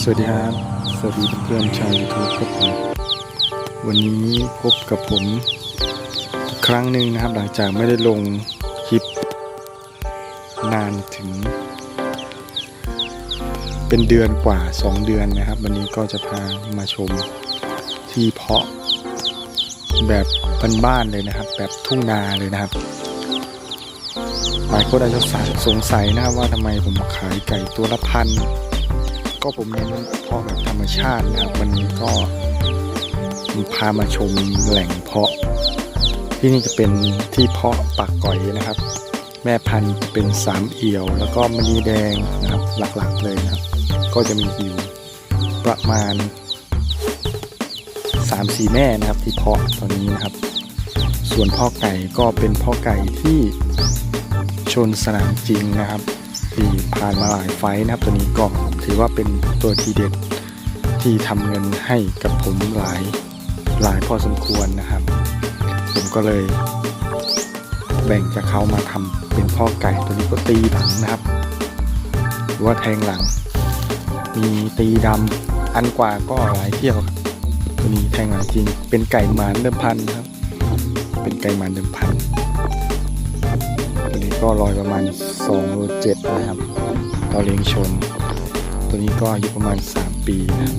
สวัสดีครับ สวัสดีเพื่อนชาวยูทูบครับผมวันนี้พบกับผมครั้งหนึ่งนะครับ หลังจากไม่ได้ลงคลิปนานถึง เป็นเดือนกว่า 2 เดือนนะครับ วันนี้ก็จะพามาชมที่เพาะแบบบ้านๆเลยนะครับ แบบทุ่งนาเลยนะครับหลายคนอาจจะสงสัยนะครับว่าทำไมผมขายไก่ตัวละพัน ก็ผมเน้นเพาะแบบธรรมชาตินะครับวันนี้ก็พามาชมแหล่งเพาะ ที่นี่จะเป็นที่เพาะปากก่อยนะครับ แม่พันธุ์เป็นสามเอี่ยว แล้วก็มณีแดงนะครับหลักๆเลยนะครับ ก็จะมีอยู่ประมาณ3-4แม่นะครับที่เพาะตอนนี้นะครับ ส่วนพ่อไก่ก็เป็นพ่อไก่ที่ชนสนามจริงนะครับที่ผ่านมาหลายไฟนะครับตัวนี้ก็ ถือว่าเป็นตัวทีเด็ดที่ทำเงินให้กับผมหลายหลายพอสมควรนะครับ ผมก็เลย แบ่งจากเขามาทำเป็นพ่อไก่ตัวนี้ก็ตีหลังนะครับ หรือว่าแทงหลัง มีตีดำอันกว่าก็หลายเที่ยวตัวนี้แทงหลังจริง เป็นไก่หมานเดิมพันครับ เป็นไก่หมานเดิมพันตัวนี้ก็ลอยประมาณ2โลเจ็ดนะครับเราเลี้ยงชน ตัวนี้ก็อายุประมาณ 3 ปีนะ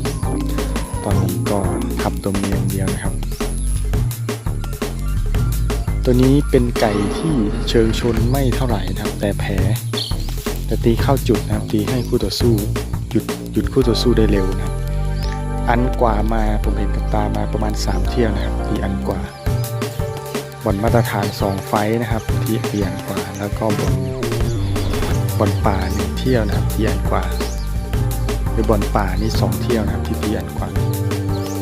ตอนนี้ก็ทำตัวเมียอย่างเดียวนะครับ ตัวนี้เป็นไก่ที่เชิงชนไม่เท่าไหร่นะครับ แต่แผลแต่ตีเข้าจุดนะครับตีให้คู่ต่อสู้หยุดหยุดคู่ต่อสู้ได้เร็วนะอันกว่ามาผมเห็นกับตามาประมาณ 3 เที่ยวนะครับตีอันกว่าบนมาตรฐาน 2 ไฟท์นะครับที่เปลี่ยนกว่าแล้วก็บนบนป่าหนึ่งเที่ยวนะครับที่อันกว่า รือบนป่านี่สองเที่ยวนะครับที่เปลี่ยนกว่า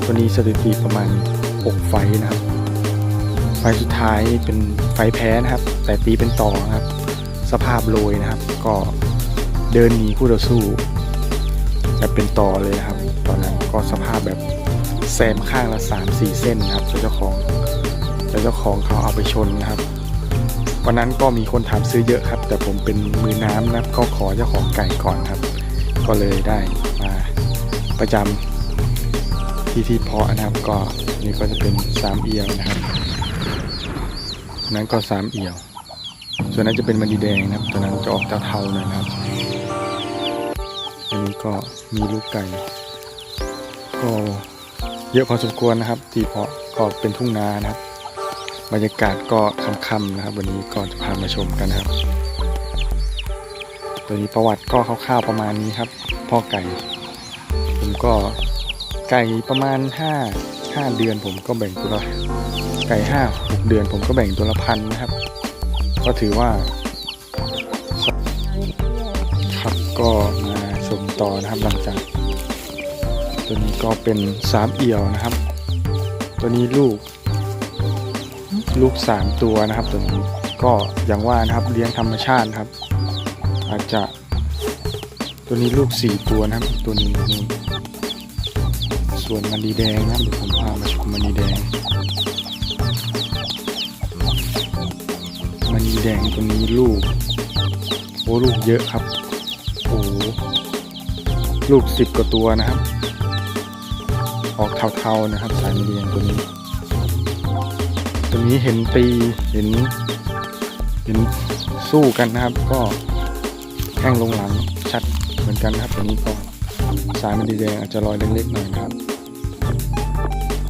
ตัวนี้สถิติประมาณ 6 ไฟนะครับ ไฟสุดท้ายเป็นไฟแพ้นะครับ แต่ตีเป็นต่อครับ สภาพโรยนะครับ ก็เดินหนีคู่ต่อสู้แบบเป็นต่อเลยนะครับ ตอนนั้นก็สภาพแบบแซมข้างละ3-4 เส้นนะครับเจ้าของเจ้าของเขาเอาไปชนนะครับวันนั้นก็มีคนถามซื้อเยอะครับ แต่ผมเป็นมือน้ำนะครับก็ขอเจ้าของไก่ก่อนครับ ก็เลยได้มาประจำที่ที่เพาะนะครับก็นี่ก็จะเป็นสามเอียวนะครับ นั้นก็สามเอียว ส่วนนั้นจะเป็นมันดีแดงนะครับตัวนั้นจะออกเทาหน่อยนะครับ อันนี้ก็มีลูกไก่ ก็เยอะพอสมควรนะครับ ที่เพาะก็เป็นทุ่งนานะครับ บรรยากาศก็ค่ำๆนะครับ วันนี้ก็จะพามาชมกันนะครับ ตัวนี้ประวัติก็คร่าวๆประมาณนี้ครับ พ่อไก่ ผมก็ไก่ประมาณ 5 5 เดือนผมก็แบ่งตัวละไก่5 6เดือนผมก็แบ่งตัวละพันนะครับ ก็ถือว่าครับก็มาชมต่อนะครับหลังจาก ตัวนี้ก็เป็นสามเอี่ยวนะครับ ตัวนี้ลูก ลูกสามตัวนะครับ ตัวนี้ก็อย่างว่านะครับเลี้ยงธรรมชาติครับ อาจจะ ตัวนี้ลูกสี่ตัวนะครับ ตัวนี้นี่ส่วนมันดีแดงนะครับเดี๋ยวผมพามาชมมันดีแดงมันดีแดงตัวนี้ลูกโอ้ลูกเยอะครับโอ้ลูกสิบกว่าตัวนะครับ ออกเทาๆนะครับ สายมันดีแดงตัวนี้ ตัวนี้เห็นตีเห็นเห็นสู้กันนะครับ ก็ แข้งลงหลังชัดเหมือนกันครับตัวนี้ก็สายมันดีแดงอาจจะลอยเล็กๆหน่อยนะครับ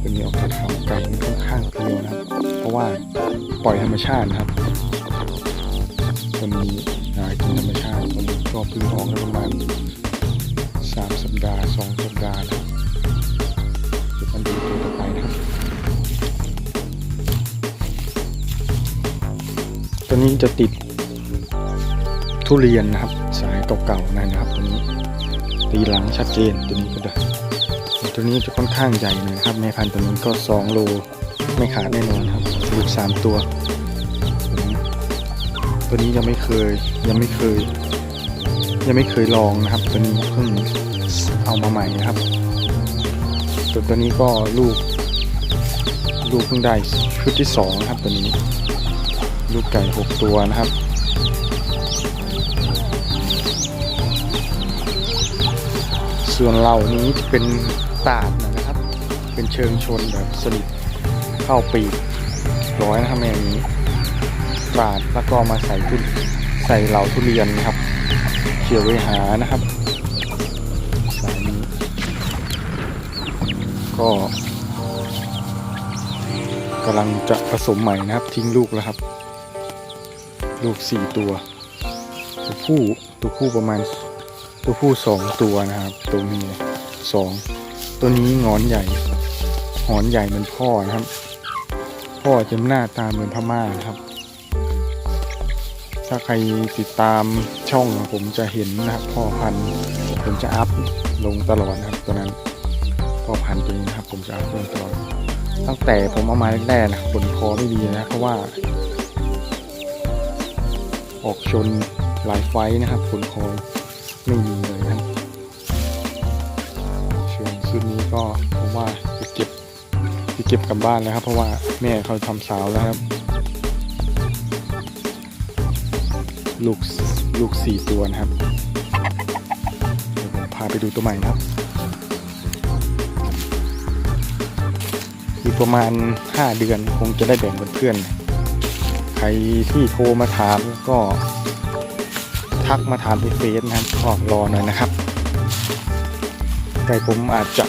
ตัวนี้ออกจากขาไก่ค่อนข้างเพรียวนะครับ เพราะว่าปล่อยธรรมชาตินะครับตัวนี้หากินธรรมชาติตัวนี้ก็พิ่งออกได้ประมาณสามสัปดาห์สองสัปดาห์แล้วเดี๋ยวมันดูตัวต่อไปนะครับตัวนี้จะติด ทุเรียนนะครับ สายเก่าๆนะครับตัวนี้ตีหลังชัดเจนตัวนี้ก็ได้ตัวนี้จะค่อนข้างใหญ่หน่อยนะครับแม่พันธุ์ตัวนี้ก็ 2 โลไม่ขาดแน่นอนครับลูกสามตัว ตัวนี้ยังไม่เคยยังไม่เคย ยังไม่เคยลองนะครับ ตัวนี้เพิ่งเอามาใหม่นะครับตัวตัวนี้ก็ลูกลูกเพิ่งได้ชุดที่สองนะครับตัวนี้ ลูกไก่หกตัวนะครับ ส่วนเหล่านี้จะเป็นตาดนะครับ เป็นเชิงชนแบบสนิทเข้าปีกร้อยนะครับแม่นี้ตาดแล้วก็มาใส่ทุนใส่เหล่าทุเรียนนะครับเขี่ยวไว้หานะครับสายนี้ก็กำลังจะผสมใหม่นะครับทิ้งลูกแล้วครับ ลูกสี่ตัว ตัวผู้ตัวผู้ประมาณ ตัวผู้สองตัวนะครับ ตัวเมียสองตัวนี้งอนใหญ่หอนใหญ่เหมือนพ่อนะครับ พ่อจะหน้าตาเหมือนพม่านะครับ ถ้าใครติดตามช่องผมจะเห็นนะครับ พ่อพันธุ์ผมจะอัพลงตลอดนะครับตัวนั้นพ่อพันธุ์ตัวนี้นะครับ ผมจะอัพลงตลอดตั้งแต่ผมเอามาแรกๆนะขนคอไม่ดีนะเพราะว่า ออกชนหลายไฟนะครับขนคอ ไม่มีเลยนะครับส่วนชุดนี้ก็ผมว่าจะเก็บจะเก็บกลับบ้านแล้วครับ เพราะว่าแม่เขาทำสาวแล้วครับ ลูกลูกสี่ตัวนะครับเดี๋ยวผมพาไปดูตัวใหม่นะครับอีกประมาณ 5 เดือนคงจะได้แบ่งเพื่อนๆใครที่โทรมาถามก็ ทักมาถามในเฟซนะครับก็รอหน่อยนะครับไก่ผมอาจจะ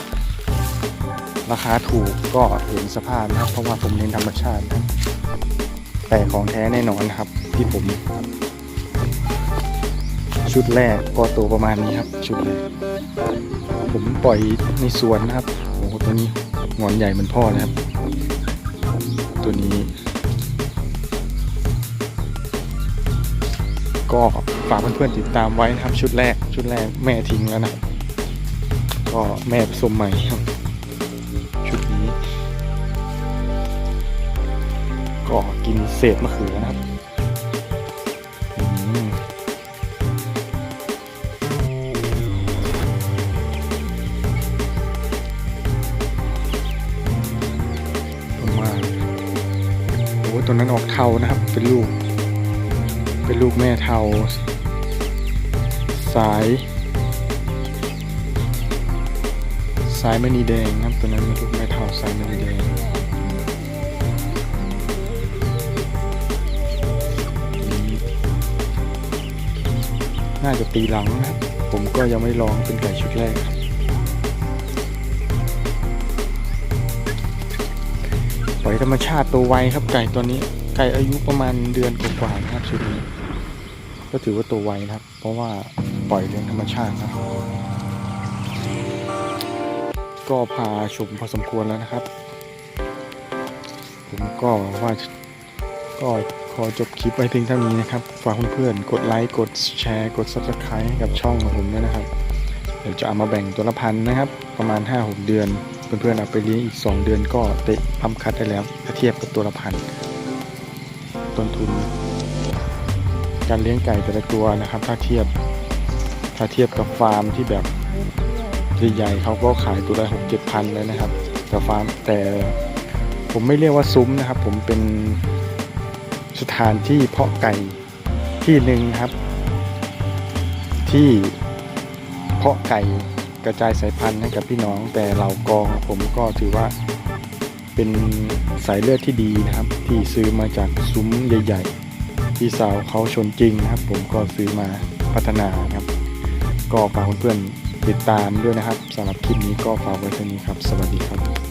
ราคาถูกก็เห็นสภาพนะครับ เพราะว่าผมเน้นธรรมชาตินะแต่ของแท้แน่นอนครับที่ผม ชุดแรกก็ตัวประมาณนี้ครับ ชุดแรกผมปล่อยในสวนนะครับโอ้โหตัวนี้งอนใหญ่เหมือนพ่อนะครับ ตัวนี้ ก็ฝากเพื่อนๆติดตามไว้นะครับ ชุดแรกชุดแรกแม่ทิ้งแล้วนะก็แม่ผสมใหม่ครับ ชุดนี้ ก็กินเศษมะเขือนะครับอืมาโอ้ตัวนั้นออกเทานะครับ เป็นลูก เป็นลูกแม่เทา สาย สายมณีแดงครับตัวนั้นเป็นลูกแม่เทาสายมณีแดงนี่น่าจะตีหลังนะครับ ผมก็ยังไม่ลองเป็นไก่ชุดแรกครับปล่อยธรรมชาติตัวไวครับไก่ตัวนี้ ไก่อายุประมาณเดือนกว่าๆนะครับชุดนี้ ก็ถือว่าตัวไวนะครับ เพราะว่าปล่อยเรื่องธรรมชาตินะก็พาชมพอสมควรแล้วนะครับ ผมก็ว่าก็ขอจบคลิปไว้เพียงเท่านี้นะครับ ฝากเพื่อนๆ กดไลค์ กดแชร์ กด subscribe ให้กับช่องของผมด้วยนะครับ เดี๋ยวจะเอามาแบ่งตัวละพันนะครับ ประมาณ 5-6 เดือน เพื่อนๆเอาไปเลี้ยงอีก 2 เดือนก็เตะพัมคัดได้แล้วถ้าเทียบกับตัวละพันต้นทุน การเลี้ยงไก่แต่ละตัวนะครับ ถ้าเทียบถ้าเทียบกับฟาร์มที่แบบใหญ่ๆเขาก็ขายตัวละหกเจ็ดพันเลยนะครับแต่ฟาร์มแต่ผมไม่เรียกว่าซุ้มนะครับ ผมเป็นสถานที่เพาะไก่ที่หนึ่งครับ ที่เพาะไก่กระจายสายพันธุ์ให้กับพี่น้อง แต่เหล่ากองผมก็ถือว่าเป็นสายเลือดที่ดีนะครับ ที่ซื้อมาจากซุ้มใหญ่ ๆ พี่สาวเขาชนจริงนะครับ ผมก็ซื้อมาพัฒนาครับ ก็ฝากเพื่อนๆติดตามด้วยนะครับสำหรับคลิปนี้ก็ฝากไว้เท่านี้ครับ สวัสดีครับ